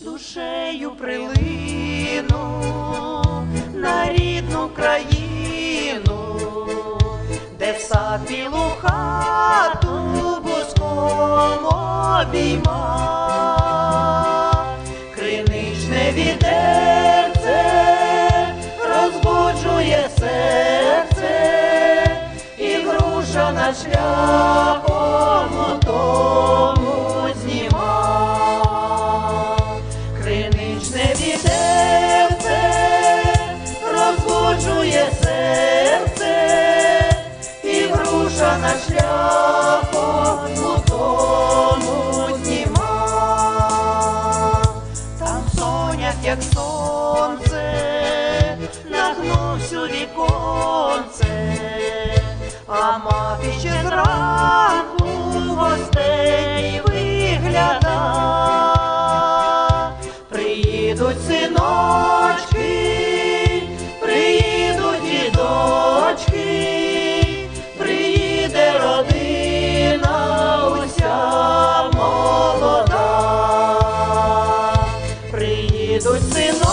душею прилину на рідну країну, де в сад білу хату буском обійма, над шляхом тому зніма. Криничне вітерце розбуджує серце, і груша на шляхом тому зніма. Там сонях, як сонце, ще зранку гостей вигляда, приїдуть синочки, приїдуть дідочки, приїде родина уся молода, приїдуть синочки.